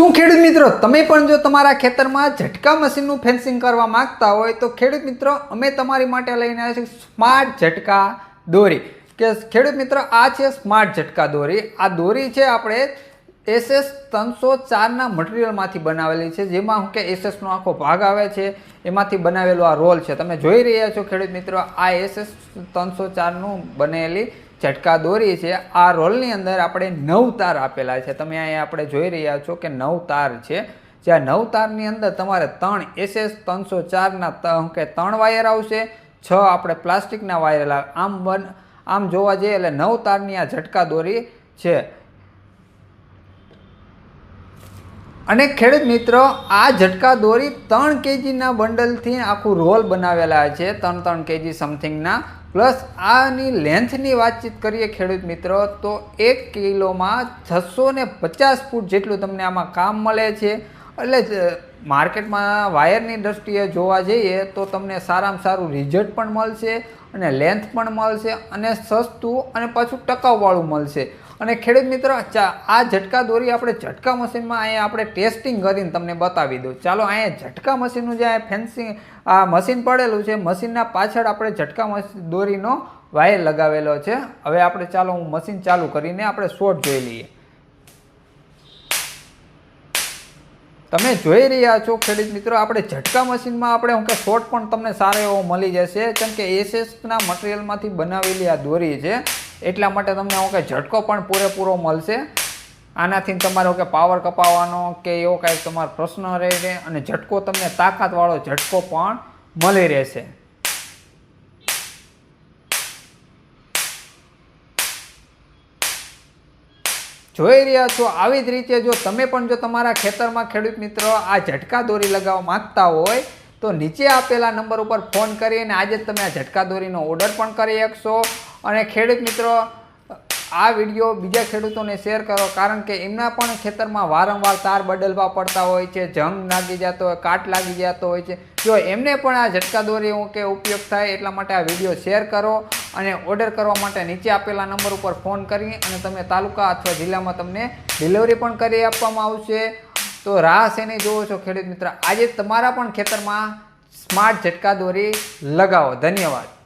શું ખેડૂત મિત્રો, તમે પણ જો તમારા ખેતરમાં ઝટકા મશીનનું ફેન્સિંગ કરવા માંગતા હોય તો ખેડૂત મિત્રો, અમે તમારી માટે લઈને આવ્યા છીએ સ્માર્ટ ઝટકા દોરી. કે ખેડૂત મિત્રો, આ છે સ્માર્ટ ઝટકા દોરી. આ દોરી છે આપણે એસએસ ત્રણસો ચારના મટીરિયલમાંથી બનાવેલી છે, જેમાં હું કે એસએસનો આખો ભાગ આવે છે, એમાંથી બનાવેલો આ રોલ છે. તમે જોઈ રહ્યા છો ખેડૂત મિત્રો, આ એસએસ ત્રણસો ચારનું બનેલી ઝટકા દોરી છે આ રોલની અંદર આપણે નવ તાર આપેલા છે. તમે અહીંયા આપણે જોઈ રહ્યા છો કે નવ તાર છે. જ્યાં નવ તારની અંદર તમારે ત્રણ એસએસ ત્રણસો ચારના કે ત્રણ વાયર આવશે. છ આપણે પ્લાસ્ટિકના વાયર આવે આમ બન આમ જોવા જઈએ એટલે નવ તારની આ ઝટકા દોરી છે. અને ખેડૂત મિત્રો, આ ઝટકા દોરી ત્રણ કેજીના બંડલથી આખું રોલ બનાવેલા છે. ત્રણ ત્રણ કેજી સમથિંગના. પ્લસ આની લેન્થની વાતચીત કરીએ ખેડૂત મિત્રો, તો એક કિલોમાં છસો ને પચાસ ફૂટ જેટલું તમને આમાં કામ મળે છે. એટલે માર્કેટમાં વાયરની દ્રષ્ટિએ જોવા જઈએ, તો તમને સારામાં સારું રિઝલ્ટ પણ મળશે અને લેન્થ પણ મળશે અને સસ્તું અને પાછું ટકાઉવાળું મળશે. અને ખેડૂત મિત્રો આ ઝટકા દોરી આપણે ઝટકા મશીનમાં અહીંયા આપણે ટેસ્ટિંગ કરીને તમને બતાવી દઉં. ચાલો, અહીંયા ઝટકા મશીનનું જે ફેન્સિંગ આ મશીન પડેલું છે, મશીનના પાછળ આપણે ઝટકા દોરીનો વાયર લગાવેલો છે. હવે આપણે ચાલો, હું મશીન ચાલુ કરીને આપણે શોર્ટ જોઈ લઈએ. તમે જોઈ રહ્યા છો, ખેડૂત મિત્રો, આપણે ઝટકા મશીનમાં આપણે હું કે શોર્ટ પણ તમને સારો એવો મળી જશે. કેમ કે એસએસના મટીરિયલમાંથી બનાવેલી આ દોરી છે. એટલા માટે તમને ઓકે ઝટકો પણ પૂરેપૂરો મળશે. આનાથી તમારો કે પાવર કપાવવાનો કે એવો કાંઈ તમારો પ્રશ્ન રહે અને ઝટકો તમને તાકાતવાળો ઝટકો પણ મળી રહેશે. જોઈ રહ્યા છો, આવી જ રીતે જો તમે પણ જો તમારા ખેતરમાં ખેડૂત મિત્રો આ ઝટકા દોરી લગાવવા માગતા હોય, તો નીચે આપેલા નંબર ઉપર ફોન કરીને આજે તમે આ ઝટકા દોરીનો ઓર્ડર પણ કરી શકશો. અને ખેડૂત મિત્રો, આ વીડિયો બીજા ખેડૂતોને શેર કરો, કારણ કે એમના પણ ખેતરમાં વારંવાર તાર બદલવા પડતા હોય છે, જંગ લાગી જતો હોય, કાટ લાગી જતો હોય છે. જો એમને પણ આ ઝટકા દોરી હું કે ઉપયોગ થાય એટલા માટે આ વીડિયો શેર કરો અને ઓર્ડર કરવા માટે નીચે આપેલા નંબર ઉપર ફોન કરી અને તમે તાલુકા અથવા જિલ્લામાં તમને ડિલિવરી પણ કરી આપવામાં આવશે. તો રાહ એને જોવો છો ખેડૂત મિત્ર? આજે તમારા પણ ખેતરમાં સ્માર્ટ ઝટકા દોરી લગાવો. ધન્યવાદ.